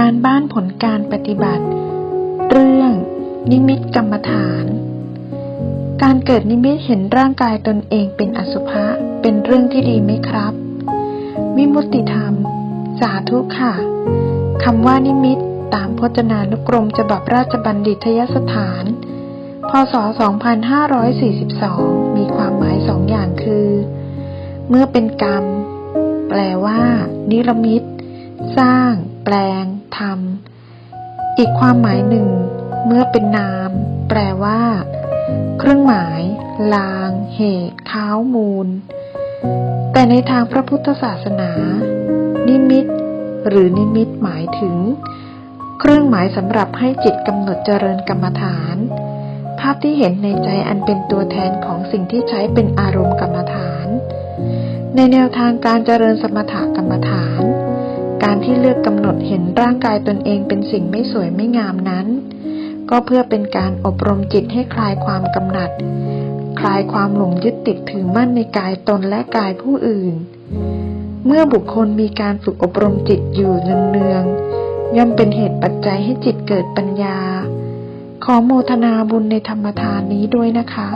การบ้านผลการปฏิบัติ เรื่อง นิมิตกรรมฐาน การเกิดนิมิตเห็นร่างกายตนเองเป็นอสุภะเป็นเรื่องที่ดีไหมครับ วิมุตติธรรม สาธุค่ะคำว่านิมิตตามพจนานุกรมฉบับราชบัณฑิตยสถาน พศ 2542 มีความหมายสองอย่างคือ เมื่อเป็นกรรม แปลว่า นิรมิต สร้าง ปลงทำอีกความหมายหนึ่ง เมื่อเป็นนาม แปลว่า เครื่องหมาย ลาง เหตุค้าวมูล แต่ในทางพระพุทธศาสนา นิมิต หรือนิมิตหมายถึง เครื่องหมายสำหรับให้จิตกำหนดเจริญกรรมฐาน ภาพที่เห็นในใจอันเป็นตัวแทนของสิ่งที่ใช้เป็นอารมณ์กรรมฐาน ในแนวทางการเจริญสมถกรรมฐ ร่างกายตนเองเป็นสิ่งไม่สวยไม่งามนั้น ก็เพื่อเป็นการอบรมจิตให้คลายความกำหนัด คลายความหลงยึดติดถือมั่นในกายตนและกายผู้อื่น เมื่อบุคคลมีการฝึกอบรมจิตอยู่เนืองๆย่อมเป็นเหตุปัจจัยให้จิตเกิดปัญญา ขอโมทนาบุญในธรรมทานนี้ด้วยนะคะ